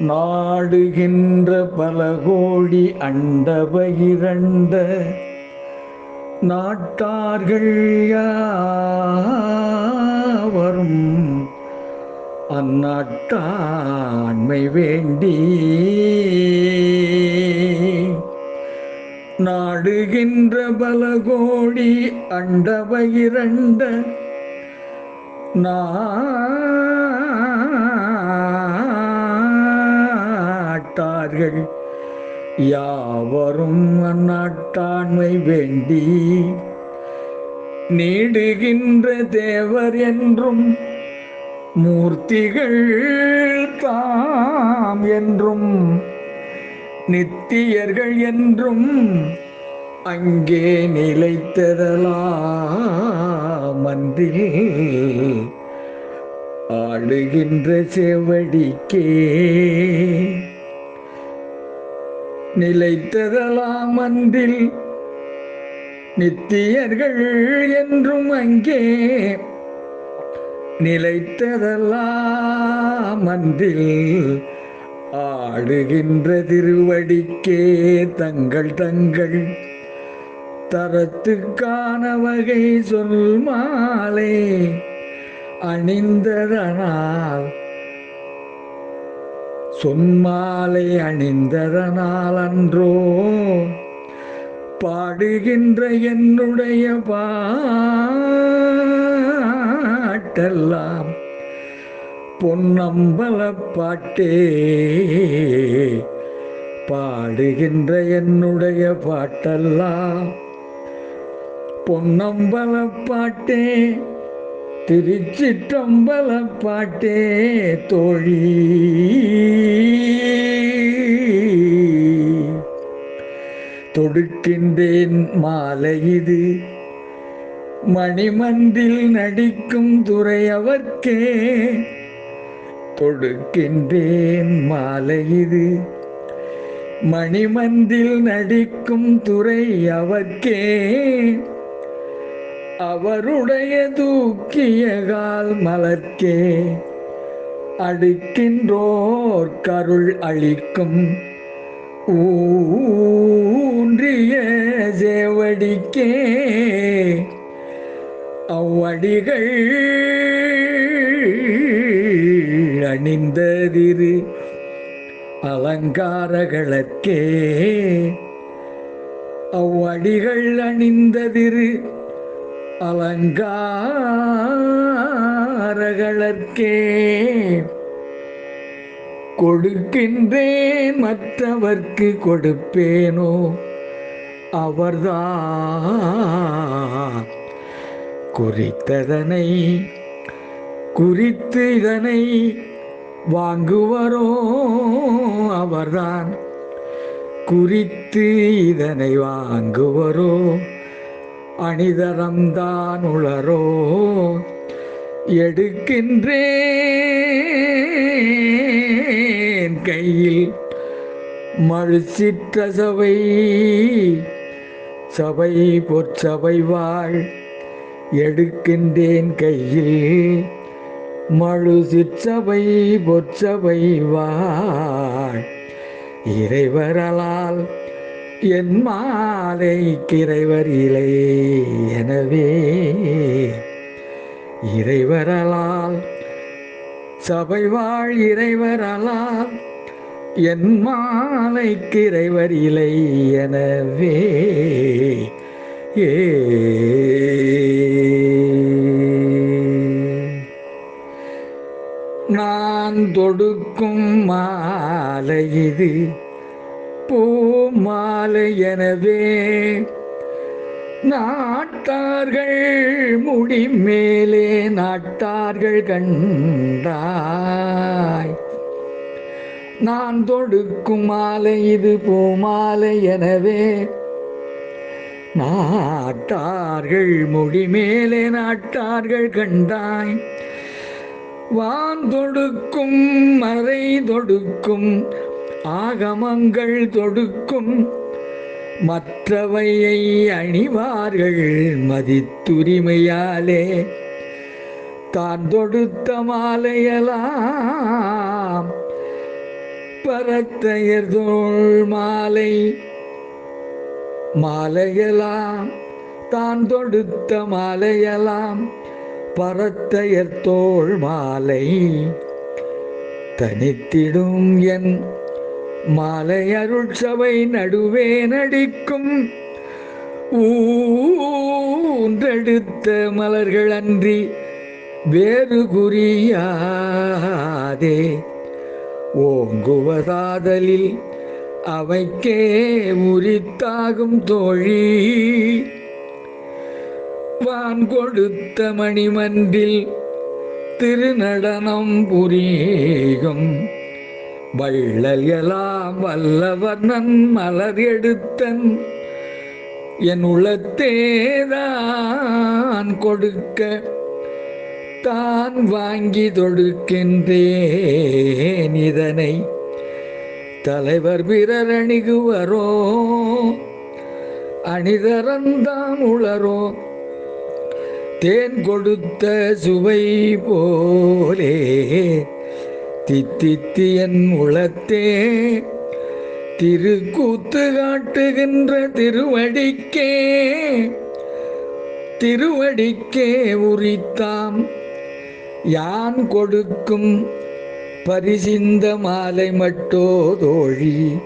நாடுகின்ற பல கோடி அண்ட பகிரண்ட நாட்டார்கள் யாவரும் அந்நாட்டாண்மை வேண்டி நாடுகின்ற பல கோடி அண்ட பகிரண்ட நாட்டார்கள் யாவரும் அந்நாட்டாண்மை வேண்டி நீடுகின்ற தேவர் என்றும் மூர்த்திகள் தாம் என்றும் நித்தியர்கள் என்றும் அங்கே நிலைத்ததலாமன்றில் ஆளுகின்ற செவடிக்கே நிலைத்ததலாமன்றில் நித்தியர்கள் என்றும் அங்கே நிலைத்ததல்லாமன்றில் ஆடுகின்ற திருவடிக்கே தங்கள் தங்கள் தரத்துக்கான வகை சொல் மாலை அணிந்ததனால் சொன்மாலை அணிந்ததனால் அன்றோ பாடுகின்ற என்னுடைய பாட்டெல்லாம் பொன்னம்பல பாட்டே. பாடுகின்ற என்னுடைய பாட்டெல்லாம் பொன்னம்பல பாட்டே. திருச்சிற்றம்பல பாட்டே தோழி. தொடுக்கின்றேன் மாலை இது. மணிமந்தில் நடிக்கும் துறையவர்க்கே. தொடுக்கின்றேன் மாலை இது. மணிமந்தில் நடிக்கும் துறை அவர்க்கே அவருடைய தூக்கிய கால் மலர்க்கே. அடுக்கின்றோர் கருள் அளிக்கும் ஊன்றிய சேவடிக்கே. அவ்வடிகள் அணிந்ததிரு அலங்காரகளற்கே அவ்வடிகள் அணிந்ததிரு அலங்காரகளற்கே கொடுக்கின்றேன் மற்றவர்க்கு கொடுப்பேனோ? அவர்தான் குறித்ததனை குறித்து இதனை வாங்குவரோ? அவர்தான் குறித்து இதனை வாங்குவரோ? அணிதரம்தான் உளரோ எடுக்கின்றேன் கையில் மழுச்சிற்ற சபை சபை பொற்சபை வாழ் எடுக்கின்றேன் கையில் மழு சிற்றபை பொற்சபை வாழ். இறைவரலால் என் மாலை கிரைவர் இலை. எனவே இறைவரலால் சபை வாழ் இறைவரலால் என் மாலை கிரைவர் இலை. எனவே ஏ. நான் தொடுக்கும் மாலை இது. பூ மாலை எனவே நாட்டார்கள் முடி மேலே நாட்டார்கள் கண்டாய். நான் தொடுக்கும் மாலை இது பூமாலை எனவே நாட்டார்கள் முடி மேலே நாட்டார்கள் கண்டாய். வான் தொடுக்கும் மறை தொடுக்கும் ஆகமங்கள் தொடுக்கும் மற்றவையை அணிவார்கள் மதித்துரிமையாலே. தான் தொடுத்த மாலையலாம் பரத்தையர் தோல் மாலை. மாலையலாம் தான் தொடுத்த மாலையலாம் பரத்தையர் தோல் மாலை. தனித்திடும் என் மாலை அருட்சபை நடுவே நடிக்கும். ஊன்றெடுத்த மலர்கள் அன்றி வேறு குறியாதே. ஓங்குவதாதலில் அவைக்கே உரித்தாகும் தோழி. வான் கொடுத்த மணிமன்றில் திருநடனம் புரியும். வள்ளல் எலாம் வல்லவர்ணன் மலர் எடுத்தன். என் உள்ளத்தேதான் கொடுக்க தான் வாங்கி தொடுக்கின்றேன் இதனை. தலைவர் பிறர் அணிகுவரோ அணிதரந்தாம் உளரோ தேன் கொடுத்த சுவை போலே தித்தித்தி என் உளத்தே திருக்கூத்து காட்டுகின்ற திருவடிக்கே திருவடிக்கே உரித்தாம். யான் கொடுக்கும் பரிசிந்த மாலை மட்டோ தோழி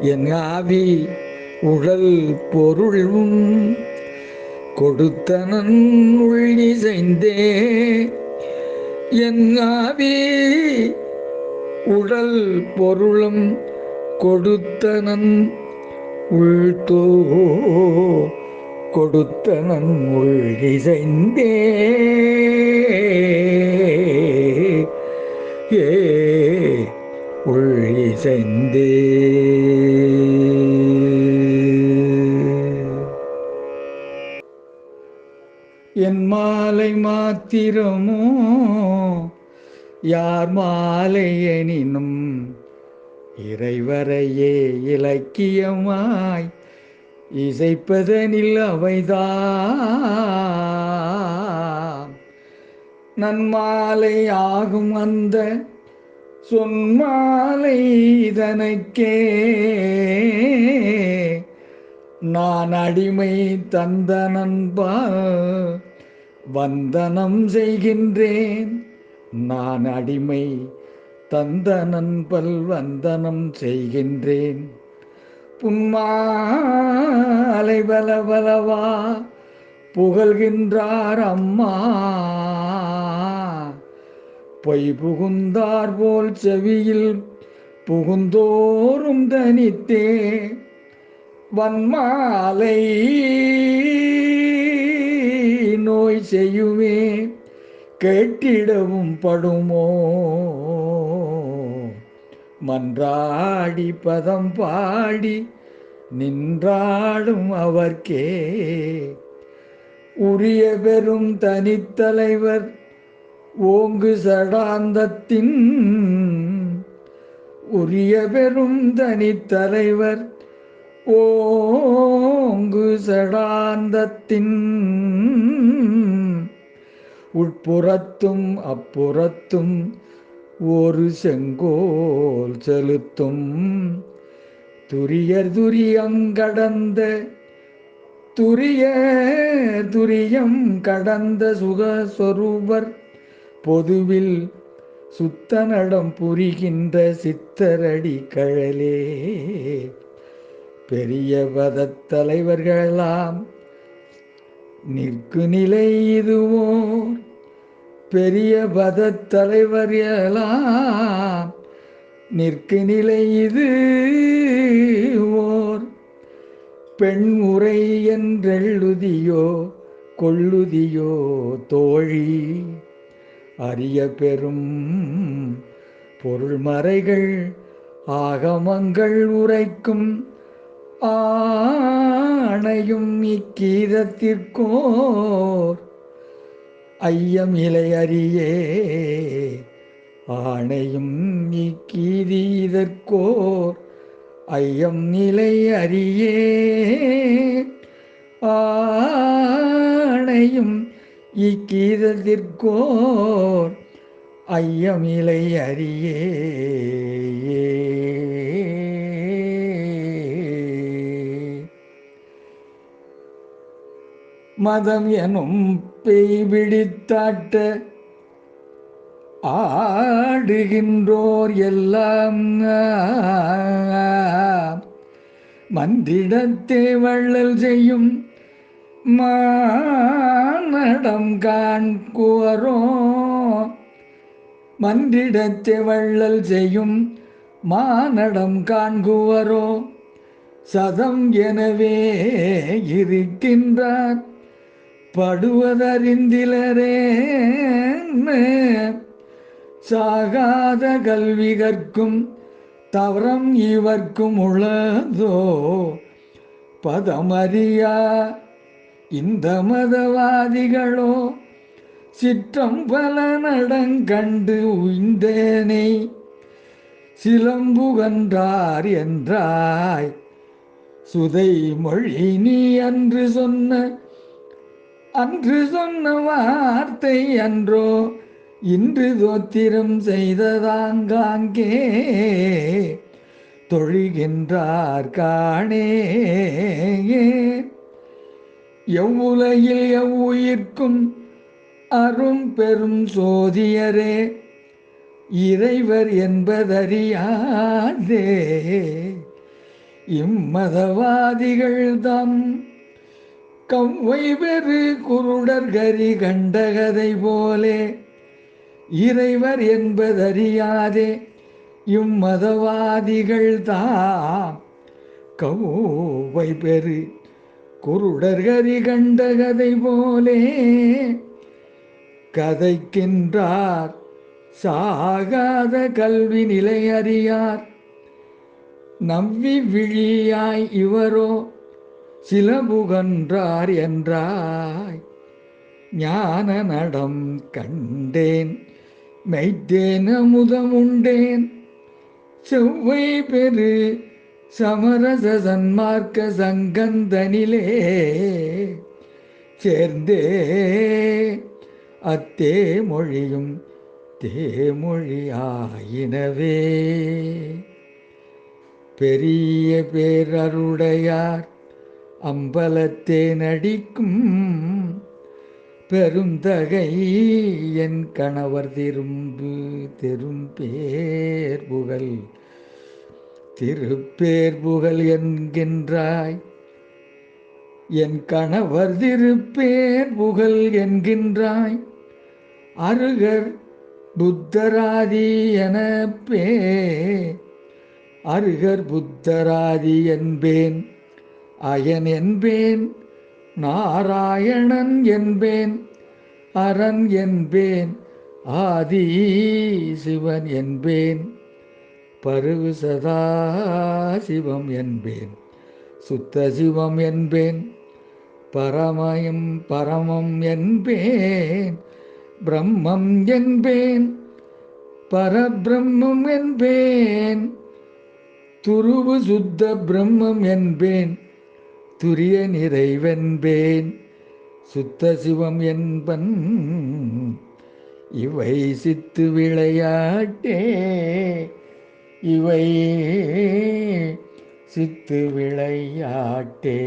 என் ஆவி உடல் பொருளும் கொடுத்தனன் உள்ளிசைந்தே என் உடல் பொருளும் கொடுத்தனன் உள்தோ கொடுத்தனன் உள்ளிசைந்தே ஏ உள்ளிசைந்தே என் மாலை மாத்திரமோ யார் மாலையெனினும் இறைவரையே இலக்கியமாய் இசைப்பதனில் அவைதான் நன்மாலை ஆகும் அந்த சொன்மாலை இதனைக்கே நான் அடிமை தந்த நண்பா வந்தனம் செய்கின்றேன். நான் அடிமை தந்த நண்பல் வந்தனம் செய்கின்றேன். புன்மாலை பலவலவா புகழ்கின்றார் அம்மா. பொய் புகுந்தார் போல் செவியில் புகுந்தோறும் தனித்தே. வன்மாலை நோய் செய்யுமே கேட்டிடவும் படுமோ? மன்றாடி பதம் பாடி நின்றாடும் அவர்க்கே. உரிய பெரும் தனித்தலைவர் ஓங்கு சடாந்தத்தின் உரிய பெரும் தனித்தலைவர் ஓங்கு சடாந்தத்தின் உட்புறத்தும் அப்புறத்தும் ஒரு செங்கோல் செலுத்தும். துரியர் துரியங்கடந்த துரிய துரியம் கடந்த சுகஸ்வரூபர் பொதுவில் சுத்தநடம் புரிகின்ற சித்தரடி கழலே. பெரிய பதத் தலைவர்களாம் நிற்கு நிலை இதுவோ பெரிய பத தலைவர் எலாம் நிற்கு நிலை இது ஓர் பெண் உரை என்றெழுதியோ கொள்ளுதியோ தோழி. அரிய பெரும் பொருள்மறைகள் ஆகமங்கள் உரைக்கும் ஆணையும் இக்கீதத்திற்கோர் ஐயம் இலை அறியே ஆணையும் இக்கீதி இதற்கோர் ஐயம் நிலை அறியே ஆணையும் இக்கீதத்திற்கோர் ஐயமிலை அறியே மதம் எனும் பேய் பிடித்தாட்ட ஆடுகின்றோர் எல்லாம். மந்திடத்தே வள்ளல் செய்யும் மானடம் காண்குவரோ மன்றிடத்தே வள்ளல் செய்யும் மானடம் காண்குவரோ சதம் எனவே இருக்கின்றார் படுவதறிந்திலரே சாகாத கல்வி கற்கும் தவறம் இவர்க்கும் உள்ளதோ? பதமறியா இந்த மதவாதிகளோ சிற்றம் பல நடங்கண்டு உய்ந்தேனை சிலம்புகன்றார் என்றாய். சுதை மொழி நீ அன்று சொன்ன அன்று சொன்ன வார்த்தை அன்றோ இன்று தோத்திரம் செய்ததாங்காங்கே. தொழுகின்றார் காணே எவ்வுலகில் எவ்வுயிர்க்கும் அரும் பெரும் சோதியரே இறைவர் என்பதறியாதே. இம்மதவாதிகள் தம் கவ்வை பெரு குருடர் கரி கண்டகதை போலே. இறைவர் என்பதறியாதே இம்மதவாதிகள் தாம். கவுவை பெரு குருடர் கரி கண்டகதை போலே. கதைக்கின்றார் சாகாத கல்வி நிலை அறியார் விழியாய் இவரோ சிலபுகன்றார் என்றாய். ஞான நடம் கண்டேன் மெய்த்தேன் அமுதமுண்டேன் செவ்வை பெரு சமரச சன்மார்க்க சங்கந்தனிலே சேர்ந்தே அத்தே மொழியும் தேமொழியாயினவே பெரிய பேரருடையார் அம்பலத்தே நடிக்கும் பெருந்தகை என் கணவர் திரும்பு தெரும்பேர் புகழ். திருப்பேர் புகழ் என்கின்றாய். என் கணவர் திருப்பேர் புகழ் என்கின்றாய். அருகர் புத்தராதி என பே அருகர் புத்தராதி என்பேன். அயன் என்பேன் நாராயணன் என்பேன் அரண் என்பேன் ஆதி சிவன் என்பேன் பருவு சதா சிவம் என்பேன் சுத்த சிவம் என்பேன் பரமயம் பரமம் என்பேன் பிரம்மம் என்பேன் பரபிரம்மம் என்பேன் துருவு சுத்த பிரம்மம் என்பேன் துரிய நிறைவென்பேன் சுத்த சிவம் என்பன் இவை சித்து விளையாட்டே. இவை சித்து விளையாட்டே.